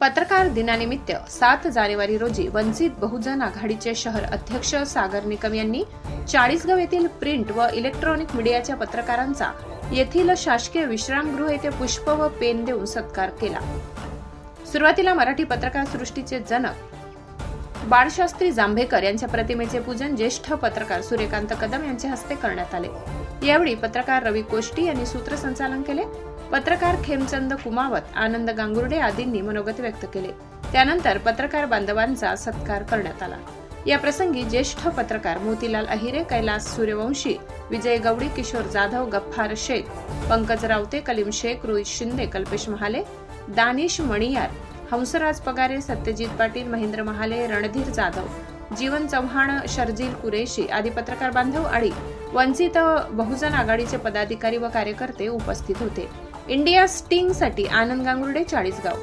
पत्रकार दिनानिमित्त सात जानेवारी रोजी वंचित बहुजन आघाडीचे शहर अध्यक्ष सागर निकम यांनी चाळीसगाव येथील प्रिंट व इलेक्ट्रॉनिक मीडियाच्या पत्रकारांचा येथील शासकीय विश्रामगृह येथे पुष्प व पेन देऊन सत्कार केला. सुरुवातीला मराठी पत्रकार सृष्टीचे जनक बाळशास्त्री जांभेकर यांच्या प्रतिमेचे पूजन ज्येष्ठ पत्रकार सूर्यकांत कदम यांच्या हस्ते करण्यात आले. यावेळी पत्रकार रवी कोष्टी यांनी सूत्रसंचालन केले. पत्रकार खेमचंद कुमावत आनंद गांगुर्डे आदींनी मनोगत व्यक्त केले. त्यानंतर पत्रकार बांधवांचा सत्कार करण्यात आला. या प्रसंगी ज्येष्ठ पत्रकार मोतीलाल अहिरे कैलास सूर्यवंशी विजय गवडी किशोर जाधव गफ्फार शेख पंकज रावते कलीम शेख रोहित शिंदे कल्पेश महाले दानिश मणियार हंसराज पगारे सत्यजित पाटील महेंद्र महाले रणधीर जाधव जीवन चव्हाण शर्जील कुरेशी आदी पत्रकार बांधव आणि वंचित बहुजन आघाडीचे पदाधिकारी व कार्यकर्ते उपस्थित होते. इंडिया स्टिंगसाठी आनंद गांगुर्डे चाळीसगाव.